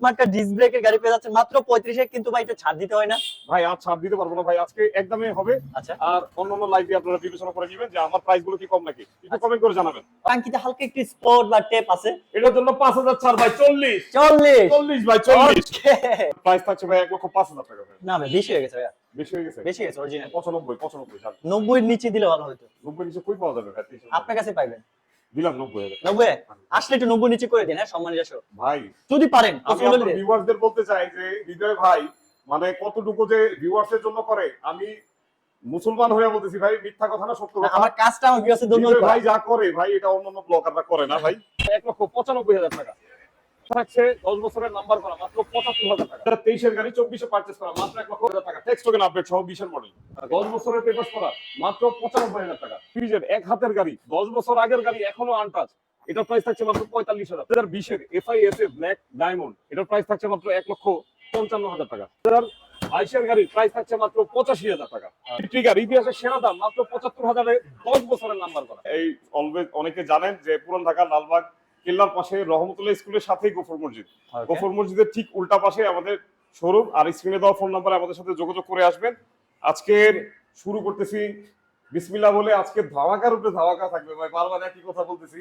Smart card disc ব্রেকের গাড়ি পেয়ে যাচ্ছেন মাত্র কিন্তু ভাই এটা ছাড় দিতে হয় না। ভাই আর ছাড় দিতে পারব না ভাই আজকে একদমে হবে। আচ্ছা। আর অন্যান্য লাইভে আপনারা বিবেচনা করে নেবেন যে আমার প্রাইসগুলো কি কম নাকি? একটু আচ্ছা। কমেন্ট করে জানাবেন। টাঙ্কিতে হালকা একটু স্পট বা টেপ আছে। এটার জন্য পাঁচ হাজার ছাড় ভাই চল্লিশ। চল্লিশ। চল্লিশ ভাই চল্লিশ। Okay. প্রাইস থাকছে ভাই লক্ষ পাঁচ হাজার টাকা ভাই। না ভাই বেশি হয়ে গেছে ভাইয়া। বেশি হয়ে গেছে? বেশি গেছে অরিজিনাল পঁচানব্বই পঁচানব্বই ছাড় নব্বই নিচে দিলে ভালো হতো। নব্বই নিচে কই পাওয়া যাবে ভাই? আপনার কাছে পাইবেন। দিলাম নব্বই হাজার আসলে একটু নব্বই নিচে করে দিন হ্যাঁ সম্মান যশো ভাই যদি পারেন আমি ভিউয়ারদের বলতে চাই যে হৃদয় ভাই মানে কতটুকু যে ভিউয়ার্সের জন্য করে আমি মুসলমান হয়ে বলতেছি ভাই মিথ্যা কথা না সত্য কথা। আমার কাজটা আমার ভিউয়ার্সের জন্য ভাই যা করে ভাই এটা অন্যান্য ব্লগাররা করে না ভাই। এক লক্ষ পঁচানব্বই হাজার টাকা। থাকছে দশ বছরের নাম্বার করা মাত্র পঁচাত্তর হাজার টাকা। তেইশের গাড়ি চব্বিশে পার্চেস করা মাত্র এক লক্ষ হাজার টাকা। টেক্সট টোকেন আপডেট সহ বিশের মডেল দশ বছরের পেপার করা মাত্র পঁচানব্বই হাজার টাকা। ফ্রিজের এক হাতের গাড়ি দশ বছর আগের গাড়ি এখনও আনটাচ এটার প্রাইস থাকছে মাত্র পঁয়তাল্লিশ হাজার। দু হাজার বিশের এফআইএস এ ব্ল্যাক ডায়মন্ড এটার প্রাইস থাকছে মাত্র এক লক্ষ পঞ্চান্ন হাজার টাকা। দু হাজার বাইশের গাড়ি প্রাইস থাকছে মাত্র পঁচাশি হাজার টাকা। ট্রিগার ইতিহাসের সেরা দাম মাত্র পঁচাত্তর হাজারে দশ বছরের নাম্বার করা। এই অলওয়েজ অনেকে জানেন যে পুরান ঢাকা লালবাগ কেল্লার পাশে রহমতুল্লাহ স্কুলের সাথেই গোফর মসজিদ। গোফর মসজিদের ঠিক উল্টা পাশে আমাদের শোরুম আর স্ক্রিনে দেওয়া ফোন নাম্বারে আমাদের সাথে যোগাযোগ করে আসবেন। আজকের শুরু করতেছি বিসমিল্লাহ বলে আজকে ধামাকার উপরে ধামাকা থাকবে। ভাই বারবার একই কথা বলতেছি।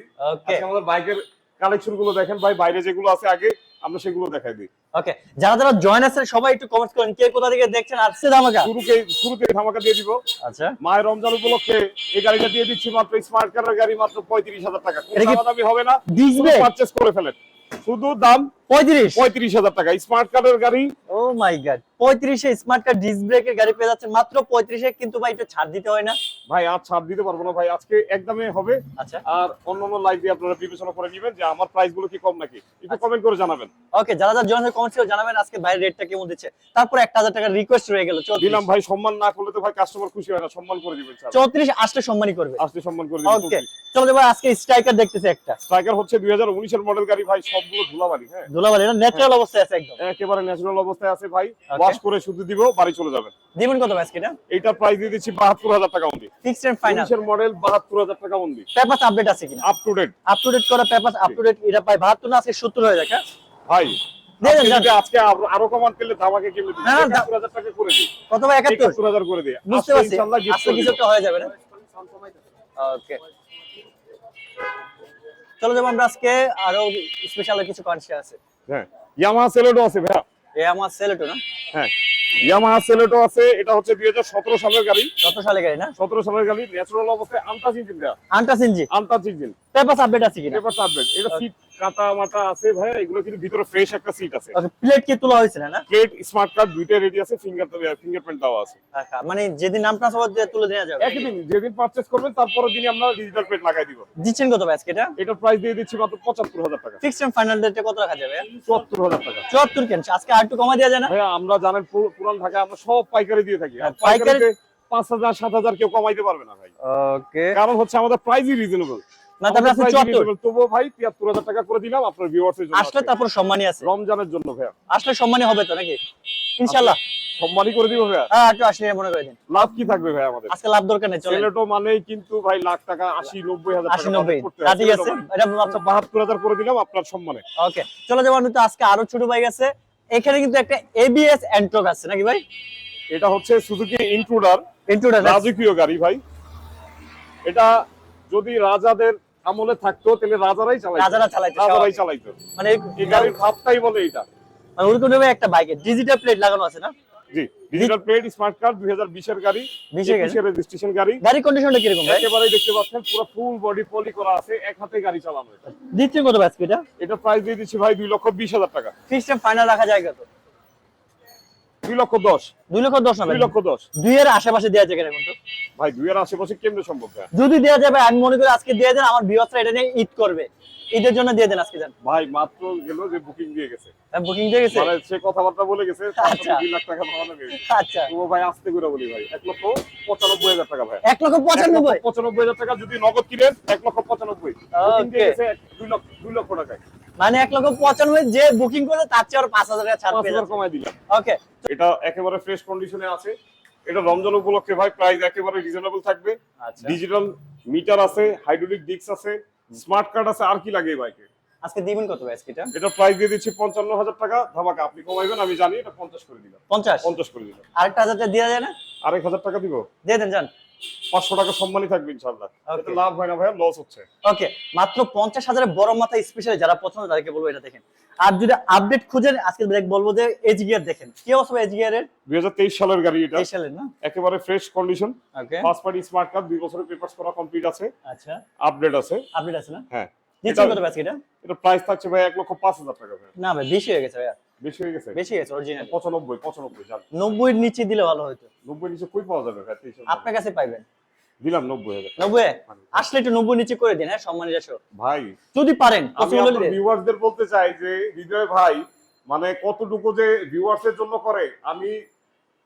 আজকে আমাদের বাইকের কালেকশনগুলো দেখেন ভাই বাইরে যেগুলো আছে আগে আমরা সেগুলো দেখাই দিই। ওকে যারা যারা জয়েন আছেন সবাই একটু কমেন্ট করেন কে কোথা থেকে দেখছেন? আসছে ধামাকা। শুরুতে শুরুতে ধামাকা দিয়ে দিব। আচ্ছা। মায়ের রমজান উপলক্ষে এই গাড়িটা দিয়ে দিচ্ছি মাত্র স্মার্ট কারের গাড়ি মাত্র পঁয়ত্রিশ হাজার টাকা। এটা কি দামি হবে না। ডিসবে পারচেস করে ফেলেন। শুধু দাম পঁয়ত্রিশ। পঁয়ত্রিশ হাজার টাকা। স্মার্ট কারের গাড়ি? ও মাই গড পঁয়ত্রিশে স্মার্ট কার্ড ডিস্ক ব্রেকের গাড়ি পেয়ে যাচ্ছেন। মাত্র পঁয়ত্রিশে কিন্তু ভাই একটু ছাড় দিতে হয় না। ভাই আর ছাড় দিতে পারব না ভাই। আজকে একদমে হবে। আচ্ছা। আর অন্যান্য লাইভে আপনারা বিবেচনা করে নেবেন যে আমার প্রাইসগুলো কি কম নাকি। একটু কমেন্ট করে জানাবেন। ওকে যারা যারা জয়েন কমেন্ট করে জানাবেন আজকে রেটটা কেমন দিচ্ছে। তারপর একটা হাজার টাকার রিকোয়েস্ট রয়ে গেল দিলাম ভাই সম্মান না করলে তো ভাই কাস্টমার খুশি হয় না। সম্মান করে দিবেন চৌত্রিশ আসলে সম্মানই করবে। আসতে সম্মান করে ওকে চলো এবার আজকে স্ট্রাইকার দেখতেছি একটা। স্ট্রাইকার হচ্ছে দুই হাজার উনিশের মডেল গাড়ি ভাই সবগুলো ধুলাবালি হ্যাঁ? ধুলাবালি এটা ন্যাচারাল অবস্থায় আছে একদম। একেবারে ন্যাচারাল অবস্থায় আছে ভাই। ওয়াশ করে শুধু দিব বাড়ি চলে যাবেন। দিবেন কত আজকে এটা এইটার প্রাইস দিয়ে দিচ্ছি বাহাত্তর হাজার টাকা অনলি। ফিক্সড এন্ড ফাইনাল উনিশের মডেল বাহাত্তর হাজার টাকা অনলি। পেপারস আপডেট আছে কিনা? Up to date up to date করা পেপারস আপ টু ডেট এটা পাই 72 না আজকে 70 হয়ে যাক হ্যাঁ? ভাই আজকে আরো- কমান পেলে ধামাকে কিনলে দিই না, না, একাত্তর হাজার টাকা করে দিই। কত ভাই 71 করে দিই। বুঝতে পারছি। ইনশাআল্লাহ কিছু হয়ে যাবে না ওকে চলো যাব আমরা আজকে আরও স্পেশাল কিছু কনসে আছে। হ্যাঁ ইয়ামাহা সেলেটো আছে ভাইয়া। এ আমার সেলেটো না? হ্যাঁ ইয়ামাহা সেলেটো আছে এটা হচ্ছে দুই হাজার সতেরো সালের গাড়ি। 17 সালের গাড়ি না? সতেরো সালের গাড়ি ন্যাচারাল অবস্থায় আনটাচ ইঞ্জিন দেওয়া untouched engine untouched engine papers update আছে কিনা? পেপার চাপবেন এটা সিট কাটা মাটা আছে ভাইয়া এগুলো কিন্তু ভিতরে ফ্রেশ একটা সিট আছে। ওকে প্লেট কি তোলা হয়েছে না প্লেট স্মার্ট কার্ড দুইটা রেডি আছে ফিঙ্গার ফিঙ্গারপ্রিন্ট দেওয়া আছে। আচ্ছা, মানে যেদিন নাম ট্রান্সফার দিয়ে তুলে দেওয়া যাবে। একই দিন যেদিন পারচেজ করবেন তারপরের দিনই আমরা ডিজিটাল প্লেট লাগাই দিব। দিচ্ছেন কত ভাই এটা? এটার প্রাইস দিয়ে দিচ্ছি মাত্র পঁচাত্তর হাজার টাকা। ফিক্সড এন্ড ফাইনাল রেটে কত রাখা যাবে? চুয়াত্তর হাজার টাকা। 74 কেন? আজকে আর একটু কমা দেওয়া যায় না? ভাইয়া আমরা জানেন পুর- পুরান ঢাকা আমরা সব পাইকারি দিয়ে থাকি। হ্যাঁ, পাইকারি- পাঁচ হাজার সাত হাজার কেউ কমাইতে পারবে না ভাই। ওকে কারণ হচ্ছে আমাদের প্রাইসই রিজনেবল না তারপরে আছে 74 তবুও ভাই তিয়াত্তর হাজার টাকা করে দিলাম আপনার ভিউয়ার্সের জন্য আসলে তারপর সম্মানই আছে। রমজানের জন্য ভাইয়া। আসলে সম্মানই হবে তো নাকি? ইনশাআল্লাহ। সম্মানই করে দিব ভাইয়া। হ্যাঁ একটু আসলে মনে করে দিন। লাভ কি থাকবে ভাই আমাদের? আজকে লাভ দরকার নেই মানেই কিন্তু ভাই লাখ টাকা আশি নব্বই হাজার আশি টাকা নব্বই। budget করতে তা ঠিক আছে এটা মানে। আচ্ছা বাহাত্তর হাজার করে দিলাম আপনার সম্মানে। ওকে চলো যাব তো আজকে আরও ছোট বাইক আছে। এখানে কিন্তু একটা এবিএস এন্ট্রক আছে নাকি ভাই? এটা হচ্ছে সুজুকি ইন্ট্রুডার ইন্ট্রোডার রাজকীয় গাড়ি ভাই। এটা যদি রাজাদের আমলে থাকতো তাহলে রাজারাই চালাইতো। রাজারা চালাইতো, রাজারাই চালাইতো। মানে এই গাড়ির ভাবটাই বলে এটা মানে ওরকম একটা বাইকে ডিজিটাল প্লেট লাগানো আছে না? জি ডিজিটাল প্লেট স্মার্ট কার্ড দুই হাজার বিশের গাড়ি 20 এর? রেজিস্ট্রেশন গাড়ি। গাড়ি কন্ডিশনটা কীরকম ভাই? একেবারেই দেখতে পাচ্ছেন পুরো ফুল বডি পলি করা আছে এক হাতে গাড়ি চালানো এটা। দিচ্ছেন কত ভাই এটা? এটা প্রাইস দিয়ে দিচ্ছি ভাই দুই লক্ষ বিশ হাজার টাকা। ফিক্সড ফাইনাল রাখা যায় কত? দুই লক্ষ দশ। দুই লক্ষ দশ দুই লক্ষ দশ। দুইয়ের আশেপাশে দেওয়া যায় কিনা কিন্তু। ভাই দুইয়ের আশেপাশে কেমনে সম্ভব যদি দেওয়া যাবে আমি মনে করি আজকে দিয়ে দেন আমার ভিউয়ার্সরা এটা নিয়ে ঈদ করবে। ঈদের জন্য দিয়ে দেন আজকে দেন। ভাই মাত্র গেল যে বুকিং দিয়ে গেছে। বুকিং দিয়ে গেছে? মানে সে কথাবার্তা বলে গেছে তার আচ্ছা। দুই লাখ টাকা ভাড়া গেছে। আচ্ছা। ও ভাই আস্তে করে বলি ভাই এক লক্ষ পঁচানব্বই হাজার টাকা ভাই। এক লক্ষ পঁচানব্বই এক লক্ষ পঁচানব্বই। হাজার টাকা যদি নগদ কিনেন এক লক্ষ পঁচানব্বই। দিয়ে গেছে দুই লক্ষ দুই লক্ষ টাকায়। মানে এক লক্ষ পঁচানব্বই যে বুকিং করে তার চেয়ে আরও পাঁচ হাজার টাকা ছাড় পেয়ে কমাই দিলাম। ওকে এটা একেবারে ফ্রেশ কন্ডিশনে আছে। এটা রমজান উপলক্ষে ভাই প্রাইস একেবারে রিজনেবল থাকবে। আচ্ছা। ডিজিটাল মিটার আছে হাইড্রোলিক ডিস্ক আছে স্মার্ট কার্ড আছে আর কি লাগে বাইকে আজকে দিবেন কত ভাই আজকে এটা? এটা প্রাইস দিয়ে দিচ্ছি পঞ্চান্ন হাজার টাকা। ধামাকা আপনি কমাইবেন আমি জানি এটা পঞ্চাশ করে দিলাম। পঞ্চাশ? পঞ্চাশ করে দিলাম। আরেকটা হাজার দেওয়া যায় না আরেক হাজার টাকা দিব। দিয়ে দেন যান। পাঁচশো টাকা সম্মানই থাকবে ইনশাল্লাহ লাভ হয় না ভাইয়া লস হচ্ছে। ওকে মাত্র পঞ্চাশ হাজারের বড় মাথা স্পেশালি যারা পছন্দ তাদেরকে বলব এটা দেখেন। আর যদি আপডেট খুঁজেন আজকে বলব যে এজ গিয়ার দেখেন। কি অবস্থা এজ গিয়ারের দুই হাজার তেইশ সালের গাড়ি এটা। সালের না? একেবারে ফ্রেশ কন্ডিশন স্মার্ট কার্ড দুই বছরের পেপার করা কমপ্লিট আছে। আচ্ছা। আপডেট আছে। আপডেট আছে না? হ্যাঁ। দিচ্ছেন কত আজকে এটা? এটা প্রাইস থাকছে ভাই এক লক্ষ পাঁচ হাজার টাকা ভাই। না ভাই বেশি হয়ে গেছে ভাইয়া। বেশি হয়ে গেছে? বেশি হয়ে অরিজিনাল পঁচানব্বই পঁচানব্বই জান। নব্বই নিচে দিলে ভালো হতো। নব্বই নিচে কই পাওয়া যাবে ভাই? আপনার কাছে পাইবেন। দিলাম নব্বই হাজার নব্বই? আসলে একটু নব্বই নিচে করে দিন হ্যাঁ সম্মানের ভাই যদি পারেন আমি বলতে চাই যে হৃদয় ভাই মানে কতটুকু যে ভিউয়ার্সের জন্য করে আমি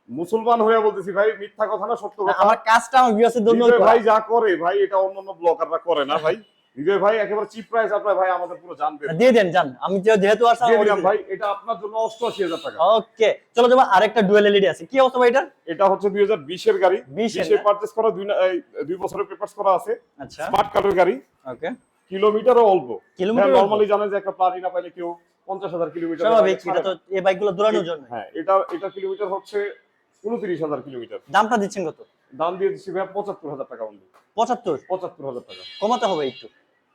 মুসলমান হয়ে বলতেছি ভাই মিথ্যা কথা না সত্য কথা। আমার কাজটা আমার ভিউয়ার্সের জন্য ভাই যা করে ভাই এটা অন্যান্য ব্লগাররা করে না ভাই। হৃদয় ভাই একেবারে চিপ প্রাইস আপনার ভাই আমাদের পুরো জানবেন দিয়ে দেন যান আমি যেহেতু আসলে দিয়ে দিলাম ভাই এটা আপনার জন্য অষ্টআশি হাজার টাকা। ওকে চলো যাব আরেকটা ডুয়েল এলইডি আছে। কি অবস্থা ভাই এটার? এটা হচ্ছে দুই হাজার বিশের গাড়ি। 20 এর? পার্চেস করা দুই দুই বছরের পেপার্স করা আছে। আচ্ছা। স্মার্ট কার্ডের গাড়ি। ওকে। কিলোমিটারও অল্প। কিলোমিটার নর্মালি জানেন যে একটা প্লাটিনা পাইলে কেউ পঞ্চাশ হাজার কিলোমিটার স্বাভাবিক এটা তো এই বাইকগুলো দৌড়ানোর জন্য। হ্যাঁ এটা এটা কিলোমিটার হচ্ছে উনত্রিশ হাজার কিলোমিটার। দামটা দিচ্ছেন কত? দাম দিয়ে দিচ্ছি ভাই পঁচাত্তর হাজার টাকা অনলি পঁচাত্তর? পঁচাত্তর হাজার টাকা। কমাতে হবে একটু।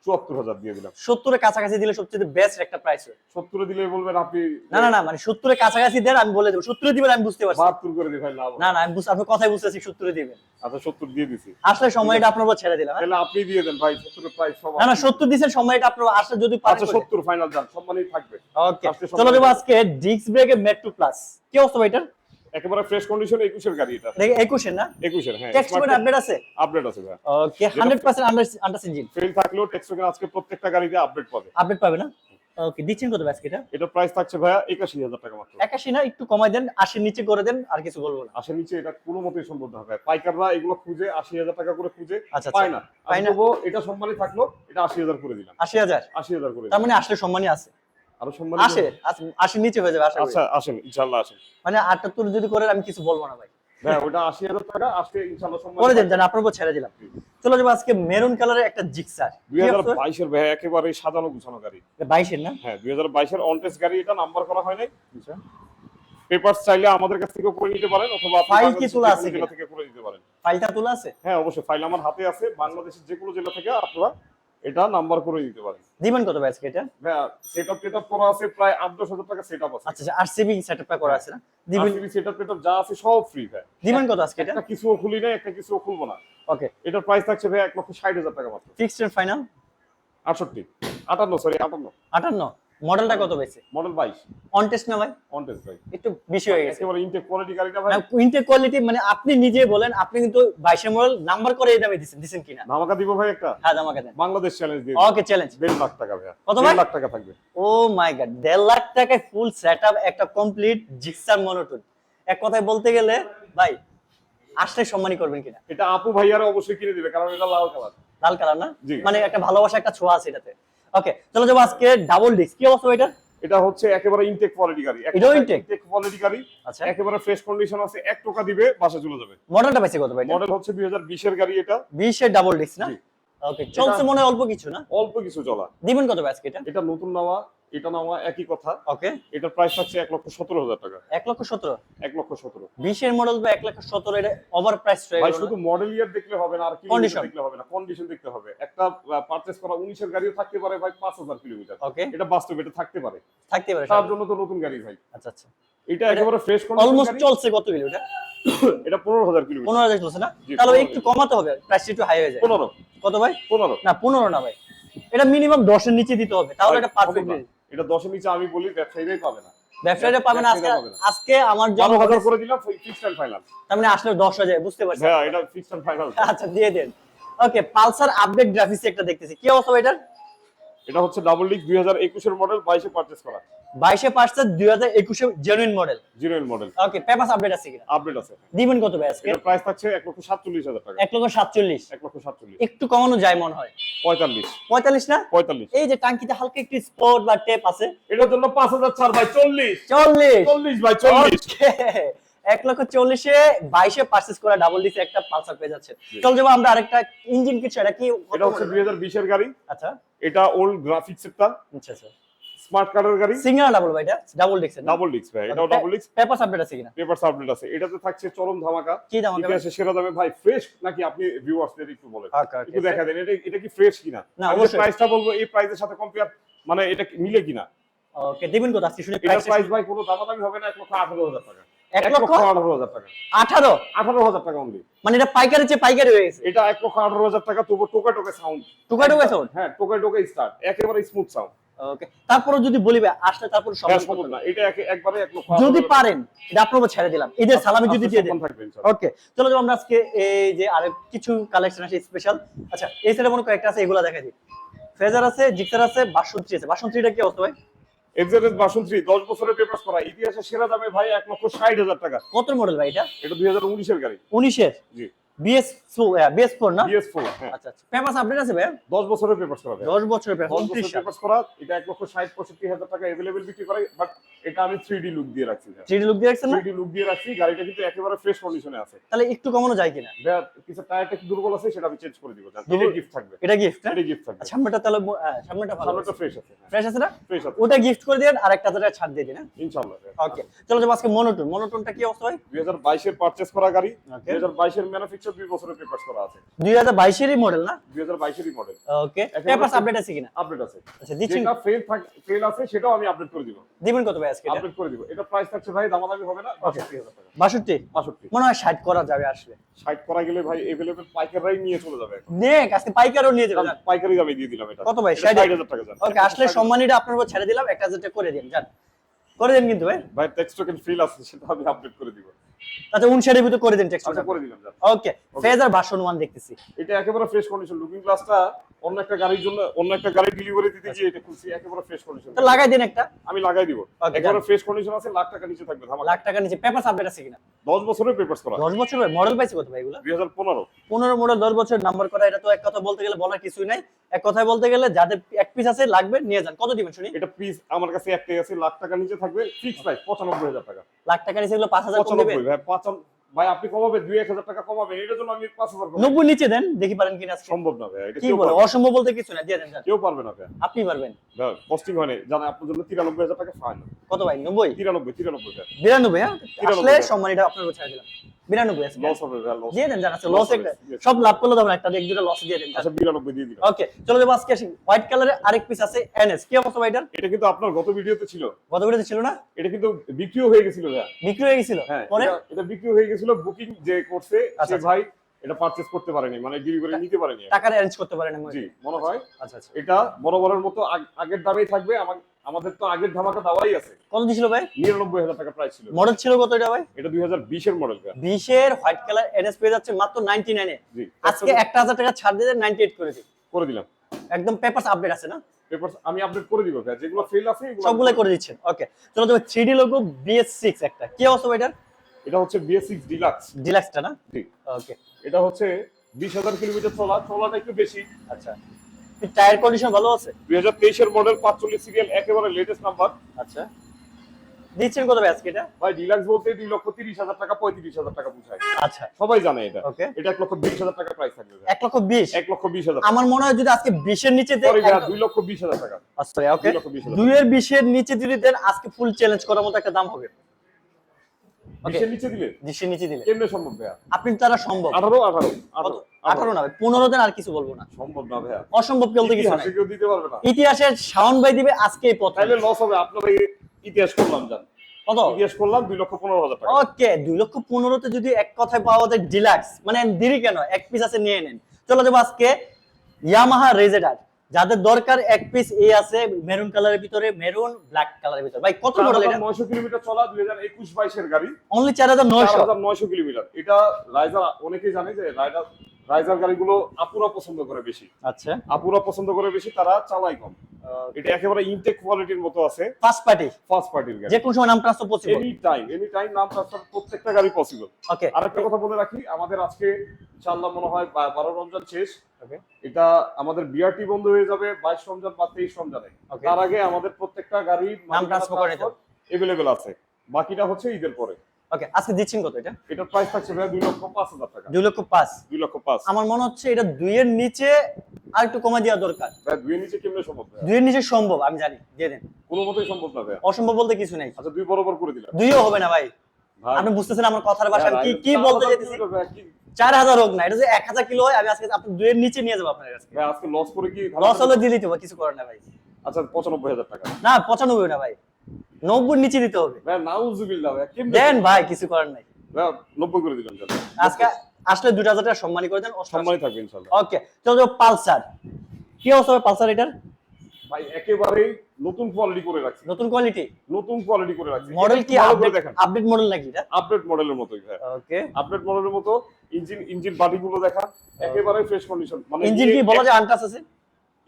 চুয়াত্তর হাজার দিয়ে দিলাম। সত্তরের কাছাকাছি দিলে সবচেয়ে বেস্ট একটা প্রাইস সত্তরে দিলে বলবেন আপনি না না না মানে সত্তরের কাছাকাছি দেন আমি বলে দেবো। সত্তরে দিবেন আমি বুঝতে পারছি। বাহাত্তর করে দিই ভাই লাভ না না আমি বুঝ- আপনার কথাই বুঝতেছি সত্তরে দিবেন। আচ্ছা সত্তর দিয়ে দিছি। আসলে সময়টা আপনার উপর ছেড়ে দিলাম হ্যাঁ? তাহলে আপনি দিয়ে দেন ভাই সত্তরের প্রাইস সব না না সত্তর দিচ্ছেন সময়টা আপনার আসলে যদি পারেন আচ্ছা সত্তর ফাইনাল সম্মানই থাকবে। ওকে চলো দেবো আজকে ডিস্ক ব্রেকে মেট্রো প্লাস কি অবস্থা ভাই এটার? একেবারে ফ্রেশ কন্ডিশন একুশের গাড়ি এটা। দেখে একুশের না? একুশের হ্যাঁ টেক্সট করে আপডেট আছে? আপডেট আছে ভাই okay hundred percent under engine fail থাকলেও টেক্সটোকেন আজকে প্রত্যেকটা গাড়িতে আপডেট পাবে। আপডেট পাবে না? ওকে দিচ্ছেন কত ব্যাস এটা? এটা প্রাইস থাকছে ভাইয়া একাশি হাজার টাকা মাত্র। একাশি না একটু কমাই দেন আশির নিচে করে দেন আর কিছু বলব না। আশার নিচে এটা কোনো মতেই সম্ভব না ভাই পাইকাররা এগুলো খুঁজে আশি হাজার টাকা করে খুঁজে আচ্ছা, পায় না। পায় আমি না। তবুও এটা সম্মানই থাকল এটা আশি হাজার করে দিলাম। আশি হাজার? আশি হাজার করে তার মানে আসলে সম্মানই আছে। আরও সম্মান আসে আস- নিচে হয়ে যাবে আশা আচ্ছা আসেন ইনশাল্লাহ আসেন। মানে আটাত্তর যদি করেন আমি কিছু বলব না ভাই। ভাই ওটা টাকা আজকে ইনশাল্লাহ সম্মান করে দেন জান আপনার উপর ছেড়ে দিলাম। চলো যাব আজকে মেরুন কালারের একটা জিক্সার। দুই হাজার বাইশের ভাই একেবারে সাজানো গুছানো গাড়ি। বাইশের না? হ্যাঁ দুই হাজার বাইশের অনটেস গাড়ি এটা নাম্বার করা হয় নাই। পেপারস চাইলে আমাদের কাছ থেকে করে নিতে পারেন অথবা File কি তোলা আছে থেকে করে নিতে পারেন। ফাইলটা তোলা আছে? হ্যাঁ অবশ্যই ফাইল আমার হাতে আছে। বাংলাদেশের যে কোনো জেলা থেকে আপনারা এটা নাম্বার করে দিতে পারেন দিবেন কত ভাই আজকে এটা? হ্যাঁ সেটআপ করা আছে প্রায় আট দশ হাজার টাকা সেট আপ আছে। আচ্ছা আর সিবি সেটআপটা করা আছে না? দিবেন সিবি সেটআপ সেটআপ যা আছে সব ফ্রি ভাই দিবেন কত আজকে এটা? কিছু খুলি না একটা কিছু খুলবো না। ওকে। এটার প্রাইস থাকছে ভাই এক লক্ষ ষাট হাজার টাকা মাত্র। ফিক্সড এন্ড ফাইনাল আটষট্টি। আটান্ন সরি আটান্ন। আটান্ন? মডেলটা কত পেয়েছে মডেল বাইশ। অন টেস্ট না ভাই? অন টেস্ট ভাই একটু বেশি হয়ে গেছে। একেবারে ইনটেক কোয়ালিটি গাড়িটা ভাই। ইন্টেক কোয়ালিটি মানে আপনি নিজে বলেন আপনি কিন্তু বাইশের মডেল নাম্বার করে এই দামে দিচ্ছেন দিচ্ছেন কিনা? ধামাকা দিব ভাই একটা। হ্যাঁ আমাকে দেন। বাংলাদেশ চ্যালেঞ্জ দিয়ে ওকে চ্যালেঞ্জ দেড় লাখ টাকা ভাইয়া। কত ভাই? লাখ টাকা থাকবে। ও মাই গড দেড় লাখ টাকায় ফুল সেট একটা কমপ্লিট জিক্সার মনোটন এক কথায় বলতে গেলে ভাই আসলে সম্মানই করবেন কিনা? এটা আপু ভাইয়ারা অবশ্যই কিনে দিবে কারণ এটা লাল কালার লাল কালার না? মানে একটা ভালোবাসা একটা ছোঁয়া আছে এটাতে। ওকে চলো যাব আজকে ডাবল ডিস্ক কি অবস্থা এটা এটা হচ্ছে একেবারে ইনটেক কোয়ালিটি গাড়ি। এটাও ইনটেক ইনটেক কোয়ালিটি গাড়ি। আচ্ছা। একেবারে ফ্রেশ কন্ডিশন আছে 1 টাকা দিবে বাসা চলে যাবে। মডেলটা পাইছে কত ভাই মডেল হচ্ছে দুই হাজার বিশের গাড়ি এটা। 20 এর ডাবল ডিস্ক না? ওকে চলছে মনে অল্প কিছু না? অল্প কিছু চলা। দিবেন কত ভাই আজকে এটা? এটা নতুন নেওয়া এটা নেওয়া একই কথা। ওকে এটার প্রাইস থাকছে এক লক্ষ সতেরো হাজার টাকা। এক লক্ষ সতেরো? এক লক্ষ সতেরো। বিশের মডেল বা এক লক্ষ সতেরো এটা ওভার প্রাইস ভাই শুধু মডেল ইয়ার দেখলে হবে না আর. দেখলে হবে না কন্ডিশন দেখতে হবে। একটা পারচেস করা উনিশের গাড়িও থাকতে পারে ভাই পাঁচ হাজার কিলোমিটার ওকে এটা বাস্তব এটা থাকতে পারে। থাকতে পারে তার জন্য তো নতুন গাড়ি ভাই। আচ্ছা আচ্ছা। এটা একেবারে ফ্রেশ কন্ডিশন অলমোস্ট চলছে কত কিলো এটা? এটা পনেরো হাজার কিলোমিটার পনেরো হাজার চলছে না? তাহলে একটু কমাতে হবে প্রাইস একটু হাই হয়ে যায়। পনেরো। কত ভাই? পনেরো। না পনেরো না ভাই। এটা মিনিমাম দশের নিচে দিতে হবে তাহলে এটা পারফেক্ট। এটা দশের নিচে আমি বলি ব্যবসায়ীরাই পাবে না। ব্যবসায়ীরা পাবে না আজকে। আজকে আমার জন্য হাজার করে দিলাম ফিক্সড অ্যান্ড ফাইনাল তার মানে আসলে দশ হাজার বুঝতে পারছি হ্যাঁ এটা ফিক্সড ফাইনাল আচ্ছা দিয়ে দেন। ওকে পালসার আপডেট গ্রাফিক্স একটা দেখতেছি। কি অবস্থা এটার? এটা হচ্ছে ডাবল ডিক দুই হাজার একুশের মডেল বাইশে পারচেস করা। বাইশে পার্সেন্ট দুই হাজার একুশে genuine model L model okay papers update আছে কিনা? আপডেট আছে। দিবেন কত ভাই আজকে? প্রাইস থাকছে এক লক্ষ সাতচল্লিশ হাজার টাকা। এক লক্ষ সাতচল্লিশ। এক লক্ষ সাতচল্লিশ। একটু কমানো যায় মনে হয়। পঁয়তাল্লিশ। পঁয়তাল্লিশ না? পঁয়তাল্লিশ। এই যে টাঙ্কিতে হালকা একটু স্পট বা টেপ আছে। এটার জন্য পাঁচ হাজার ছাড় ভাই চল্লিশ। চল্লিশ। চল্লিশ ভাই চল্লিশ. এক লক্ষ চল্লিশে বাইশে পার্সেস করা ডাবল ডিসি একটা পালসার পেয়ে যাচ্ছে। চল যাব আমরা আরেকটা ইঞ্জিন এটা কি এটা হচ্ছে দুই হাজার বিশের গাড়ি। আচ্ছা। এটা ওল্ড গ্রাফিক্স একটা আচ্ছা আচ্ছা। স্মার্ট কার্ডের গাড়ি। সিঙ্গেল ডাবল ভাই এটা ডাবল ডিক্স ডাবল ডিস্ক ভাই এটাও ডাবল আপডেট আছে কিনা? আছে। এটাতে থাকছে চরম ধামাকা। কি হবে ইতিহাসে সেরা দামে ভাই ফ্রেশ নাকি আপনি ভিউয়ার্সদের একটু বলেন? একটু দেখা দেন এটা এটা কি ফ্রেশ কিনা? না, আমি। প্রাইসটা বলব এই প্রাইসের সাথে কম্পেয়ার মানে এটা মিলে কিনা? ওকে দিবেন কত আজকে শুনে প্রাইস প্রাইস ভাই কোনো দামাদামি হবে না এক লক্ষ আঠারো হাজার টাকা। এক এক লক্ষ লক্ষ আঠারো হাজার টাকা। আঠারো? আঠারো হাজার টাকা অনলি মানে এটা পাইকারি চেয়ে পাইকারি হয়ে গেছে? এটা এক লক্ষ আঠারো হাজার টাকা তবু টোকা টোকা সাউন্ড টুকা টুকা সাউন্ড হ্যাঁ টোকা টোকা স্টার্ট একেবারে স্মুথ সাউন্ড ওকে তারপরে যদি বলি আসলে তারপর হ্যাঁ সম্ভব সম্ভব না। এটা একবারে এক লক্ষ যদি পারেন এটা আপনার ছেড়ে দিলাম। সালামি যদি দিয়ে দেন। সম্মান থাকবে ইনশাআল্লাহ। ওকে চলো আমরা আজকে এই যে আরেক কিছু কালেকশন আছে স্পেশাল আচ্ছা এই সাইডে মনে কয়েকটা আছে এগুলা দেখা দিই। ফেজার আছে জিক্সার আছে বাসন্তী আছে। বাসন্তীটা কি অবস্থা ভাই? এক্সারেস বাসন্তী দশ বছরের পেপার করা ইতিহাসে সেরা দামে ভাই এক লক্ষ ষাট হাজার টাকা। কত মডেল ভাই এটা? এটা দুই হাজার উনিশের গাড়ি। উনিশের? জি। না? হ্যাঁ। আচ্ছা আচ্ছা। পেপার আপডেট আছে ভাই? দশ বছরের পেপার করা ভাই। দশ বছরের পেপার দশ উনত্রিশ বছর করা এটা এক লক্ষ ষাট পঁয়ষট্টি হাজার টাকা অ্যাভেলেবেল বিক্রি করে বাট এটা আমি থ্রি লুক দিয়ে রাখছি থ্রি লুক দিয়ে রাখছেন না? থ্রি লুক দিয়ে রাখছি গাড়িটা কিন্তু একেবারে ফ্রেশ কন্ডিশনে আছে। তাহলে একটু কমানো যায় কিনা? ভাইয়া, কিছু টায়ারটা একটু দুর্বল আছে সেটা আমি চেঞ্জ করে দিব। এটা গিফট থাকবে। এটা গিফট এটা গিফট থাকবে। সামনেটা তাহলে হ্যাঁ, সামনেটা ভালো সামনেটা ফ্রেশ আছে ফ্রেশ আছে না? ফ্রেশ আছে। ওটা গিফট করে দিন আর একটা ছাড় দিয়ে দিন হ্যাঁ? ইনশাআল্লাহ ওকে চলো আজকে মনোটন মনোটনটা কি অবস্থা ভাই? হাজার বাইশের পারচেস করা গাড়ি। দুই হাজার বাইশের ম্যানুফ্যাকচার দুই বছরের পেপার করা আছে। দুই হাজার বাইশেরই মডেল না? দুই হাজার বাইশেরই মডেল ওকে একেবারে পেপার ঠিক- আপডেট আছে কিনা? আপডেট আছে। আচ্ছা দিচ্ছেন যেটা ফেল থাকে ফেল আছে সেটাও আমি আপডেট করে দিব। দিবেন কত ভাই আজকে আপডেট করে দিব। এটা প্রাইস থাকছে ভাই দামাদামি হবে না বাষট্টি হাজার টাকা। বাষট্টি? বাষট্টি। মনে হয় ষাট করা যাবে আসলে। ষাট করা গেলে ভাই এভেলেবেল পাইকাররাই নিয়ে চলে যাবে এখন। দেখ আজকে পাইকারও নিয়ে যাবে। কারণ পাইকারি দামে দিয়ে দিলাম এটা। কত ভাই? এটা ষাট? ষাট হাজার টাকা যান। ওকে আসলে সম্মানীটা আপনার উপর ছেড়ে দিলাম একটা হাজার টাকা করে দিন যান। করে দিন কিন্তু ভাই। ভাই টেক্সট টোকেন ফিল আছে সেটা আমি আপডেট করে দিব। আচ্ছা উনষাটের ভিতরে করে দিন টেক্সট আচ্ছা করে দিলাম ওকে ফেজার ভার্সন ওয়ান দেখতেছি। এটা একেবারে ফ্রেশ কন্ডিশন লুকিং গ্লাসটা অন্য একটা গাড়ির জন্য অন্য একটা গাড়ি ডেলিভারি দিতে গিয়ে এটা খুলছি একেবারে ফ্রেশ কন্ডিশন তো লাগাই দিন একটা। আমি লাগাই দিব। একেবারে ফ্রেশ কন্ডিশন আছে লাখ টাকা নিচে থাকবে ধামাকা। লাখ টাকা নিচে পেপার আপডেট আছে কিনা? 10 বছরের পেপারস করা। দশ বছর মডেল পাইছে কত ভাই এগুলো? 2015 পনেরো। মডেল দশ বছরের নাম্বার করা এটা তো এক কথা বলতে গেলে বলার কিছুই নাই। এক কথায় বলতে গেলে যাদের এক পিস আছে লাগবে নিয়ে যান। কত দিবেন শুনি? এটা পিস আমার কাছে একটাই আছে লাখ টাকা নিচে থাকবে। ফিক্স প্রাইস 95000 টাকা। লাখ টাকা নিচে এগুলো পাঁচ হাজার 95 ভাই 55 ভাই আপনি এক 2000 টাকা কমাবে এটার জন্য আমি 5000 হাজার নব্বই নিচে দেন দেখি পারেন কিনা। সম্ভব না ভাই এটা কি বলে? অসম্ভব বলতে কিছু না দিয়ে দেন। কেউ পারবে না ভাই। আপনি পারবেন। ভাই কস্টিং হয় না জানা আপনার জন্য 93000 টাকা ফাইন কত ভাই? নব্বই? 93 93 ভাই। বিরানব্বই হ্যাঁ? আসলে সম্মান সম্মানীটা আপনার কাছে ছেড়ে দিলাম। বিরানব্বই আছে। লস হবে দিয়ে দেন জান আছে লস একটা। সব লাভ করলে তখন একটা এক দুটো লস দিয়ে দেন আচ্ছা 92 দিয়ে দিন ওকে চলো যাব আজকে আসি। হোয়াইট কালারের আরেক পিস আছে এনএস কি অবস্থা ভাইটার এটা কিন্তু আপনার গত ভিডিওতে ছিল। গত ভিডিওতে ছিল না? এটা কিন্তু বিক্রিও হয়ে গেছিল বিক্রি হয়ে গেছিল। হ্যাঁ এটা- বিক্রি হয়ে গেছিল বুকিং যে করছে আচ্ছা, সে আচ্ছা। ভাই এটা পারচেজ করতে পারেনি মানে ডেলিভারি নিতে পারেনি। টাকার অ্যারেঞ্জ করতে পারেন জি মনে হয় আচ্ছা আচ্ছা এটা বরাবরের মতো আগের দামেই থাকবে আমাদের তো আগের ধামাকা দেওয়াই আছে। কত দিছিল ভাই? নিরানব্বই হাজার টাকা প্রাইস ছিল। মডেল ছিল কত এটা ভাই? এটা দুই হাজার বিশের মডেল বিশের হোয়াইট কালার এনএস পেয়ে যাচ্ছে মাত্র নাইনটি নাইনে জি আজকে একটা হাজার টাকা ছাড় দিয়ে নাইনটি এইট করে দিই করে দিলাম। একদম পেপার আপডেট আছে না? পেপার আমি আপডেট করে দিব ভাই। যেগুলো ফেল আছে এগুলো সবগুলো করে দিচ্ছেন। ওকে চলো three D logo BS six একটা। কি অবস্থা ভাই এটার? এটা হচ্ছে বিএস সিক্স ডিলাক্স ডিলাক্সটা না? জি। ওকে এটা হচ্ছে বিশ হাজার কিলোমিটার চলা চলাটা একটু বেশি। আচ্ছা। টায়ার কন্ডিশন ভালো আছে? দুই হাজার তেইশের মডেল পাঁচচল্লিশ সিরিয়াল একেবারে লেটেস্ট নাম্বার আচ্ছা। দিচ্ছেন কত আজকে এটা? ভাই ডিলাক্স বলতে দুই লক্ষ তিরিশ হাজার টাকা পঁয়ত্রিশ হাজার টাকা বুঝায়। আচ্ছা। সবাই জানে এটা। ওকে। এটা এক লক্ষ বিশ হাজার টাকা প্রাইস থাকবে এক লক্ষ বিশ? এক লক্ষ বিশ হাজার আমার মনে হয় যদি আজকে বিশের নিচে দেন দুই লক্ষ বিশ হাজার টাকা। ওকে। দুই লক্ষ বিশ হাজার দুইয়ের বিশের নিচে যদি দেন আজকে ফুল চ্যালেঞ্জ করার মতো একটা দাম হবে। বিশের নিচে দিলে? বিশের নিচে দিলে। কেমনে সম্ভব ভাইয়া? আপনি তারা সম্ভব। আঠারো আঠারো কত? আঠারো। আঠারো না ভাই, পনেরো দেন আর কিছু বলব না। সম্ভব না ভাইয়া। অসম্ভব বলতে কিছু নাই। কেউ দিতে পারবে না। ইতিহাসের শাওন ভাই দিবে আজকে এই লস হবে আপনারা ইতিহাস করলাম জান। কত? ইতিহাস করলাম দুই লক্ষ পনেরো হাজার টাকা। ওকে দুই লক্ষ পনেরোতে যদি এক কথায় পাওয়া যায় ডিলাক্স মানে দেরি কেন? এক পিস আছে নিয়ে নেন। চলো যাব আজকে ইয়ামাহা রেজেডার যাদের দরকার এক পিস এ আছে মেরুন কালারের ভিতরে মেরুন ব্ল্যাক কালারের ভিতরে। ভাই কত মডেল এটা? নয়শো কিলোমিটার চলা দুই হাজার একুশ বাইশের গাড়ি। অনলি চার হাজার নয়শো। চার হাজার নয়শো কিলোমিটার। এটা রাইজার অনেকেই জানে যে রাইডার রাইজার গাড়িগুলো আপুরা পছন্দ করে বেশি। আচ্ছা। আপুরা পছন্দ করে বেশি তারা চালাই কম। এটা একেবারে ইনটেক কোয়ালিটির মতো আছে। ফার্স্ট পার্টি ফার্স্ট পার্টির গাড়ি। যে কোন সময় নাম transfer possible any time any time নাম ট্রান্সফার প্রত্যেকটা গাড়ি পসিবল ওকে আরেকটা কথা বলে রাখি আমাদের আজকে ইনশাআল্লাহ মনে হয় বা- বারো রমজান শেষ। ওকে এটা আমাদের বিআরটি বন্ধ হয়ে যাবে বাইশ রমজান বা তেইশ রমজানে। তার আগে আমাদের প্রত্যেকটা গাড়ির নাম transfer করে হবে। আছে। বাকিটা হচ্ছে ঈদের পরে। ওকে আজকে দিচ্ছেন কত এটা? এটার প্রাইস থাকছে ভাইয়া দুই লক্ষ পাঁচ হাজার টাকা। দুই লক্ষ পাঁচ? দুই লক্ষ পাঁচ। আমার মনে হচ্ছে এটা দুইয়ের নিচে আর একটু কমা দেওয়া দরকার। ভাইয়া দুইয়ের নিচে কেমনে সম্ভব ভাইয়া? দুইয়ের নিচে সম্ভব আমি জানি দিয়ে দেন। কোনো মতেই সম্ভব না ভাইয়া। অসম্ভব বলতে কিছু নেই। আচ্ছা দুই বরাবর করে দিলাম। দুইও হবে না ভাই। ভাই। আপনি বুঝতেছেন আমার কথার ভাষা কি কি বলতে চার হাজার হোক না এটা যে এক হাজার কিলো হয় আমি আজকে আপনি দুইয়ের নিচে নিয়ে যাব আপনার কাছে। ভাই আজকে লস করে কি লস হলে দিয়ে দিতে হবে কিছু করার না ভাই। আচ্ছা পঁচানব্বই হাজার টাকা। না পঁচানব্বই না ভাই। নব্বই নিচে দিতে হবে। দেন ভাই কিছু করার নাই। নব্বই করে দিলাম আজকে আসলে দুটা হাজার টাকা সম্মানী করে দেন সম্মানই থাকবে ইনশাল্লাহ। ওকে চলো পালসার। কি অবস্থা হবে পালসার এটার? ভাই একেবারেই নতুন কোয়ালিটি করে রাখছি। নতুন কোয়ালিটি নতুন কোয়ালিটি করে রাখছি। মডেল কি আপডেট দেখেন। আপডেট মডেল নাকি এটা? আপডেট মডেলের মতোই ভাই। ওকে। আপডেট মডেলের মতো ইঞ্জিন ইঞ্জিন বাটিগুলো দেখা একেবারে ফ্রেশ কন্ডিশন মানে ইঞ্জিন কি বলা যায় আনটাস আছে?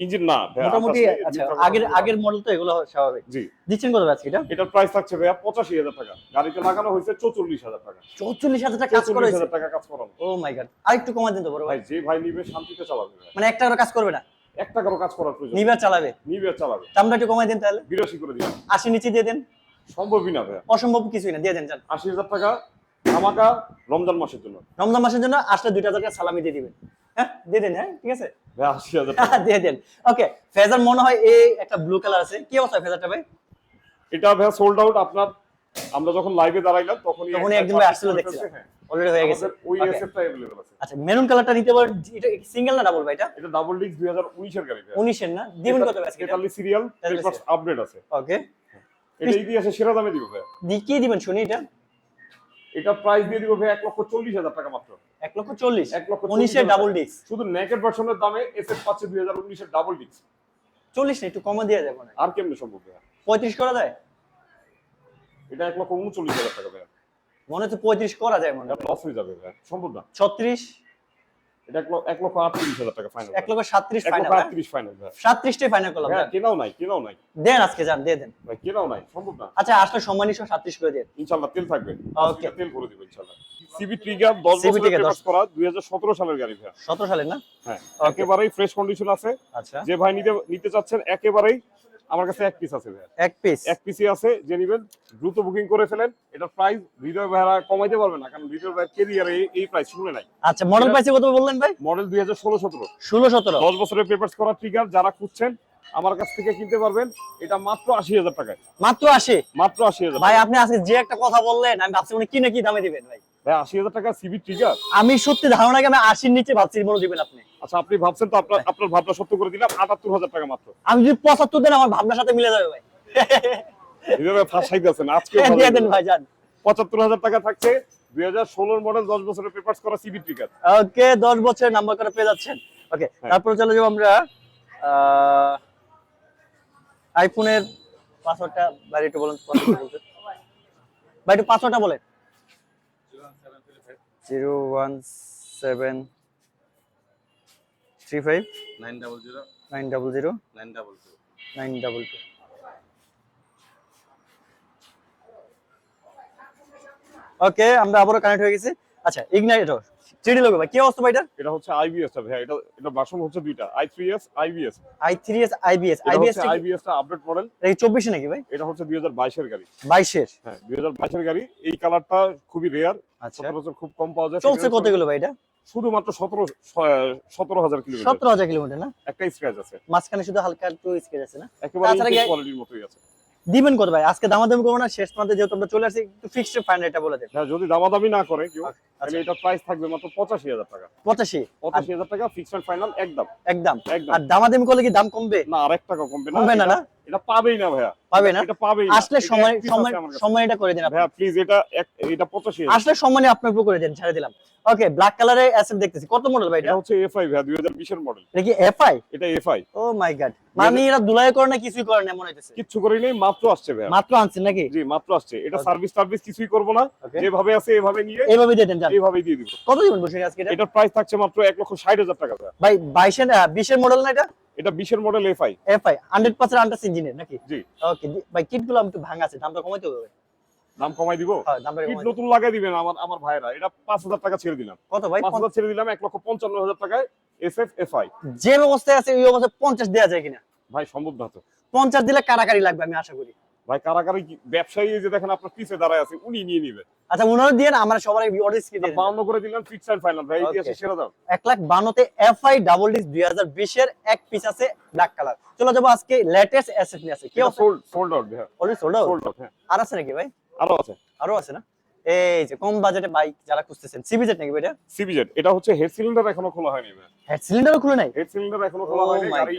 ইঞ্জিন না মোটামুটি আচ্ছা আগের আগের মডেল তো এগুলো স্বাভাবিক। জি। দিচ্ছেন কত আজকে এটা? এটার প্রাইস থাকছে ভাইয়া পঁচাশি হাজার টাকা। গাড়িতে লাগানো হয়েছে চৌচল্লিশ হাজার টাকা। চৌচল্লিশ হাজার টাকা কাজ করা হয়েছে? টাকা কাজ করানো ও মাই গড আর একটু কমা দিন তো বড় ভাই। যে ভাই নিবে শান্তিতে চালাবে মানে একটা করে কাজ করবে না? এক টাকারও কাজ করার প্রয়োজন। নিবে চালাবে? নিবে চালাবে। দামটা একটু কমাই দেন তাহলে। বিরাশি করে দিলাম। আশি নিচে দিয়ে দেন। সম্ভবই না ভাইয়া। অসম্ভব কিছুই না। দিয়ে দেন যান। আশি হাজার টাকা ধামাকা রমজান মাসের জন্য রমজান মাসের জন্য আসলে দুইটা হাজার টাকা সালামি দিয়ে দিবেন হ্যাঁ দিয়ে দেন হ্যাঁ ঠিক আছে ভাই আশি হাজার টাকা দিয়ে দেন ওকে ফেজার মনে হয় এই একটা ব্লু কালার আছে কি অবস্থা ফেজারটা ভাই এটা ভাইয়া সোল্ড আউট আপনার আমরা যখন লাইভে দাঁড়াইলাম তখনই তখনই একটা একদিন ভাই purchase আসছিল করে দেখছিলাম ফেলছে, হ্যাঁ। অলরেডি হয়ে গেছে আমাদের ওই Okay. এসএফটা अवेलेबल আছে আচ্ছা মেরুন কালারটা নিতে পারেন এটা সিঙ্গেল না ডাবল ভাই এটা এটা ডাবল ডিস্ক 2019 এর গাড়ি ভাইয়া। উনিশের না দিবেন কত আজকে এটা তেতাল্লি সিরিয়াল তেতাল্লি পেপারস আপডেট আছে ওকে এটা ইতিহাসে সেরা দামে দিব ভাইয়া দি কি দিবেন শুনি এটা এটা প্রাইস দিয়ে দিব ভাই এক লক্ষ চল্লিশ হাজার টাকা মাত্র। এক লক্ষ চল্লিশ এক লক্ষ উনিশের ডাবল ডিস্ক শুধু নেকের ভার্সনের দামে এসএফ পাচ্ছে দুই হাজার উনিশের ডাবল ডিস্ক চল্লিশ না একটু কমা দিয়ে যাবে না আর কেমনি সম্ভব পঁয়ত্রিশ করা যায়? এটা এক লক্ষ উনচল্লিশ হাজার টাকা ভাই মনে হচ্ছে পঁয়ত্রিশ করা যায় মনে হয়। লস হয়ে যাবে ভাই সম্ভব না। ছত্রিশ? এটা এক লক্ষ আটত্রিশ হাজার টাকা ফাইনাল এক লক্ষ সাতত্রিশ ফাইনাল আটত্রিশ ফাইনাল ভাইয়া ফাইনাল করলাম হ্যাঁ কেনাও নাই কেনাও নাই। দেন আজকে যান দিয়ে দেন। ভাই কেনাও নাই সম্ভব না। আচ্ছা আসলে সম্মানী সহ সাতত্রিশ করে দেন। ইনশাল্লাহ তেল থাকবে। Okay. তেল ভরে দিব ইনশাল্লাহ। সিবি ট্রিগার 10 CB বছরের trigger পেপারস করা 2017 সালের গাড়ি ভাইয়া। সতেরো সালের না? হ্যাঁ একেবারেই ফ্রেশ কন্ডিশন আছে। আচ্ছা। যে ভাই নিতে নিতে চাচ্ছেন একেবারেই আমার কাছে এক পিস আছে এক পিস এক পিসি আছে যে নিবেন দ্রুত বুকিং করে ফেলেন। এটা প্রাইস হৃদয় কমাইতে পারবে না কারণ হৃদয় ভাইয়ের কেরিয়ারে এই প্রাইস শুনে নাই। আচ্ছা মডেল পাইছে কত বললেন ভাই? মডেল দুই হাজার ষোলো সতেরো। ষোলো সতেরো। দশ বছরের পেপার্স করা ট্রিগার যারা খুঁজছেন আমার কাছ থেকে কিনতে পারবেন। এটা মাত্র আশি হাজার টাকায়। মাত্র আশি? মাত্র আশি হাজার ভাই আপনি আজকে যে একটা কথা বললেন আমি ভাবছি উনি কিনে কি দামে দিবেন ভাই? ভাই আশি হাজার টাকা সিবি ট্রিগার আমি সত্যি ধারণা আমি আশির নিচে ভাবছি মনে দিবেন আপনি? আচ্ছা আপনি ভাবছেন তো আপনার আপনার ভাবনা সত্য করে দিলাম আটাত্তর হাজার টাকা মাত্র। আমি যদি পঁচাত্তর দেন আমার ভাবনার সাথে মিলে যাবে ভাই। এইভাবে ফাঁসাই দিয়েছেন আজকে দিয়ে দেন ভাই যান। পঁচাত্তর হাজার টাকা থাকছে দুই হাজার ষোলোর মডেল দশ বছরের পেপার্স করা সিবি ট্রিগার ওকে দশ বছরের নাম্বার করে পেয়ে যাচ্ছেন। ওকে হ্যাঁ। তারপরে চলে যাব আমরা আইফোনের পাসওয়ার্ডটা বাইরে একটু বলেন। ভাই একটু পাসওয়ার্ডটা বলেন। Zero one seven three five nine double zero nine double zero nine double two nine double two okay আমরা আবারও কানেক্ট হয়ে গেছি। আচ্ছা ইগনাইটর থ্রিডি লোগো ভাই কি অবস্থা ভাই এটার এটা হচ্ছে আইবিএস টা ভাইয়া এটা এটা ভার্সন হচ্ছে দুইটা আইবিএস আইবিএস আইবিএস আইবিএস টা আপডেট মডেল এটা কি চব্বিশে নাকি ভাই? এটা হচ্ছে দুই হাজার বাইশের গাড়ি। বাইশের? হ্যাঁ দুই হাজার বাইশের গাড়ি। এই কালারটা খুবই রেয়ার আচ্ছা। সচরাচর খুব কম পাওয়া যায় চলছে কতগুলো ভাই এটা? শুধুমাত্র সতেরো সতেরো হাজার কিলোমিটার সতেরো হাজার কিলোমিটার না? একটা স্ক্র্যাচ আছে। মাঝখানে শুধু হালকা একটু স্কেচ আছে না? একেবারে কোয়ালিটির মতোই আছে। দিবেন কত ভাই? আজকে দামাদামি করব না শেষ প্রান্তে যেহেতু আমরা চলে আসছি একটু ফিক্সড ফাইন রেটটা বলে দেন। যদি দামাদামি না করে কেউ আচ্ছা তাহলে এটা প্রাইস থাকবে মাত্র পঁচাশি হাজার টাকা। পঁচাশি? পঁচাশি হাজার টাকা ফিক্সড ফাইনাল একদম। একদম। একদম। আর দামাদামি করলে কি দাম কমবে? না আর এক টাকা কমবে না কমবে না না? এটা পাবেই না ভাইয়া। পাবে না? এটা পাবেই আসলে এটা সময় সময়। সময়টা করে দিন ভাইয়া প্লিজ এটা এটা পঁচাশি হাজার। আসলে সম্মানে আপনার উপর করে দেন ছেড়ে দিলাম। ওকে ব্ল্যাক কালারের অ্যাসেট দেখতেছি। কত মডেল ভাই এটা? এটা হচ্ছে এফআই ভাইয়া দুই হাজার বিশের মডেল এটা কি এফআই এটা এফআই ও মাই গড মানে এরা দুলাই করে না কিছুই করে না মনে হইতেছে। কিচ্ছু করেই নেই মাত্র আসছে ভাইয়া। মাত্র আনছেন নাকি? জি মাত্র আসছে। এটা Okay. সার্ভিস কিছুই করব না. যেভাবে আছে এভাবে নিয়ে এইভাবে দিয়ে দেন যান। এইভাবেই দিয়ে দিব। কত দিবেন বসে আজকে এটা? এটার প্রাইস থাকছে মাত্র এক লক্ষ ষাট হাজার টাকা ভাই বাইশের বিশের মডেল না এটা? এটা বিশের model FI FI hundred percent untouched ইঞ্জিনের নাকি? জি। ওকে ভাই কিটগুলো একটু ভাঙা আছে দামটা কমাইতে হবে দাম কমাই দিব? হ্যাঁ কিট নতুন লাগাই দিবেন আমার আমার ভাইরা এটা পাঁচ হাজার টাকা ছেড়ে দিলাম। কত ভাই? পাঁচ হাজার ছেড়ে দিলাম এক লক্ষ পঞ্চান্ন হাজার টাকায় এফ এফ এফ আই যে অবস্থায় আছে ওই অবস্থায় পঞ্চাশ দেওয়া যায় কিনা? ভাই সম্ভব না তো। পঞ্চাশ দিলে কারাকারি লাগবে আমি আশা করি। ভাই কারাগারি ব্যবসায়ী যে দেখেন আপনার পিছে দাঁড়ায় আছে উনি নিয়ে নিবে। আচ্ছা উনার দিয়ে আমরা সবার দিয়ে দিন। বাউন্ন করে দিলাম ফিক্স অ্যান্ড ফাইনাল ভাই ইতিহাসে সেরা দাম এক লাখ বান্নতে এফআই ডাবল ডিস দুই হাজার বিশের এক পিস আছে ব্ল্যাক কালার চলো যাব আজকে লেটেস্ট অ্যাসেট নিয়ে আছে। কি সোল্ড সোল্ড আউট ভাই অলরেডি সোল্ড সোল্ড আউট আর আছে নাকি ভাই? আরও আছে। আরও আছে না? এই যে কম বাজেটে বাইক যারা খুঁজতেছেন সিবিজেড নাকি এটা? সিবিজেড এটা হচ্ছে হেড সিলিন্ডার এখনও খোলা হয়নি ভাই। হেড সিলিন্ডারও খুলে নাই? হেড সিলিন্ডার এখনও খোলা Oh হয়নি গাড়ি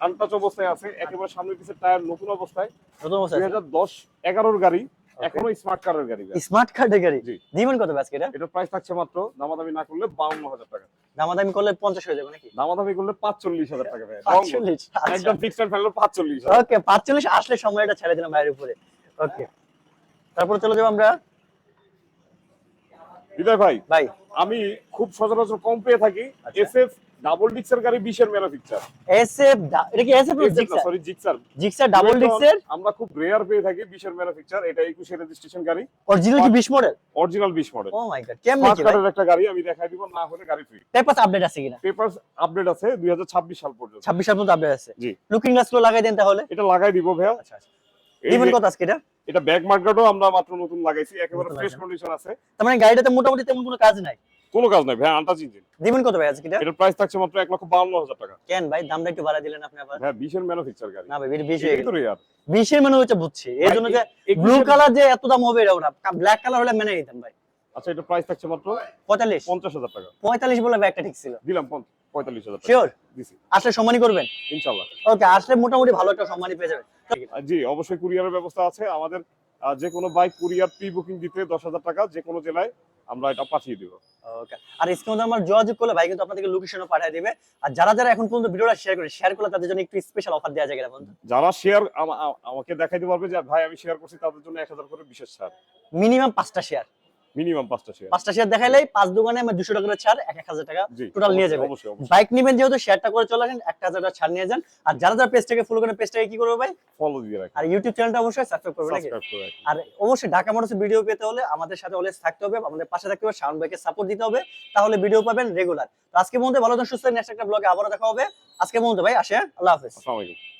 আনটাচ অবস্থায় আছে একেবারে সামনের পিছের টায়ার নতুন অবস্থায়। নতুন অবস্থা দুই হাজার দশ এগারোর গাড়ি এখনও স্মার্ট কারের গাড়ি। স্মার্ট কার্ডের গাড়ি। দিবেন কত এটা? এটার প্রাইস থাকছে মাত্র দামাদামি না করলে বাউন্ন হাজার টাকা। দামাদামি করলে পঞ্চাশ হয়ে যাবে নাকি? দামাদামি করলে পাঁচচল্লিশ হাজার টাকা ভাই। পাঁচচল্লিশ আচ্ছা। একদম ফিক্সড ফেলল পাঁচচল্লিশ ওকে পাঁচচল্লিশ আসলে সময়টা ছেড়ে দিলাম ভাইয়ের উপরে। ওকে তারপরে চলে যাব আমরা হৃদয় ভাই। ভাই। আমি খুব সচরাচর কম পেয়ে থাকি আচ্ছা। ডাবল ডিক্সের গাড়ি ম্যানুফ্যাকচার এসএফ এটা কি SF Gixxer sorry Gixxer Gixxer double ডিক্সের আমরা খুব রেয়ার পেয়ে থাকি ম্যানুফ্যাকচার এটা একুশে রেজিস্ট্রেশন গাড়ি। অরিজিনাল কি 20 মডেল অরিজিনাল বিশ মডেল ও মাই গড কেমনে কি ভাই? কার্ডের একটা গাড়ি আমি দেখাই দিব না হলে গাড়ি ফ্রি পেপারস আপডেট আছে কিনা? পেপারস আপডেট আছে দুই হাজার ছাব্বিশ সাল পর্যন্ত। 26 সাল পর্যন্ত আপডেট আছে। জি। লুকিং গ্লাসগুলো লাগাই দেন তাহলে। এটা লাগাই দিব ভাইয়া। আচ্ছা আচ্ছা। যে- কত আজকে এটা? এটা ব্যাক মার্কেটও আমরা মাত্র নতুন লাগাইছি একেবারে ফ্রেশ কন্ডিশন আছে। তার মানে গাড়িটাতে মোটামুটি তেমন কোনো কাজ নাই। কোনো কাজ নাই ভাই আনটাচ ইঞ্জিন দিবেন কত ভাই আজকে এটা? এটার প্রাইস থাকছে মাত্র এক লক্ষ বাউন্ন হাজার টাকা। কেন ভাই দামটা একটু বাড়াই দিলেন আপনি আবার? হ্যাঁ বিশের ম্যানুফ্যাকচার গাড়ি। না ভাই এটা 20 হয়ে এটাই তো 20 এর মানে হচ্ছে বুঝছি। এই জন্য যে ব্লু কালার যে এত দাম হবে এটা ওটা ব্ল্যাক কালার হলে মেনে নিতাম ভাই। আচ্ছা এটা প্রাইস থাকছে মাত্র 45 পঞ্চাশ হাজার টাকা। 45 বলে ব্যাগটা ঠিক ছিল। দিলাম পঞ্চ- পঁয়তাল্লিশ হাজার টাকা। শিওর দিছি। আসলে সম্মানই করবেন? ইনশাল্লাহ। ওকে আসলে মোটামুটি ভালো একটা সম্মানই পেয়ে যাবেন। জি অবশ্যই কুরিয়ারের ব্যবস্থা আছে। আমাদের যে কোনো বাইক কুরিয়ার প্রি বুকিং দিতে দশ হাজার টাকা যে কোনো জেলায় আমরা এটা পাঠিয়ে দিব। ওকে আর স্ক্রিনে আমার যোগাযোগ করলে ভাই কিন্তু আপনাদেরকে লোকেশনও পাঠিয়ে দিবে। আর যারা যারা এখন পর্যন্ত ভিডিওটা শেয়ার করে শেয়ার করলে তাদের জন্য একটু স্পেশাল অফার দেওয়া যায় কিনা বন্ধু। যারা শেয়ার আমাকে দেখাইতে পারবে যে ভাই আমি শেয়ার করছি তাদের জন্য এক হাজার করে বিশেষ ছাড় মিনিমাম পাঁচটা শেয়ার মিনিমাম পাঁচটা শেয়ার পাঁচটা শেয়ার দেখাইলেই পাঁচ দোকানে আমার দুশো টাকা ছাড় এক এক হাজার টাকা টোটাল নিয়ে যাবে। বাইক নিবেন যেহেতু শেয়ারটা করে চলে আসেন একটা হাজার টাকা ছাড় নিয়ে যান। আর যারা যারা পেজটাকে ফলো করেন পেজটাকে কি করবে ভাই? ফলো দিয়ে আর ইউটিউব চ্যানেলটা অবশ্যই সাবস্ক্রাইব করবে নাকি? আর অবশ্যই ঢাকা মোটরসের ভিডিও পেতে হলে আমাদের সাথে অলওয়েজ থাকতে হবে আমাদের পাশে থাকতে হবে শাওন ভাইকে সাপোর্ট দিতে হবে তাহলে ভিডিও পাবেন রেগুলার তো আজকে বন্ধু ভালো থাকুন সুস্থ নেক্সট একটা ব্লগে আবারও দেখা হবে। আজকে বন্ধু ভাই আসে আল্লাহ হাফেজ। আসসালামু আলাইকুম।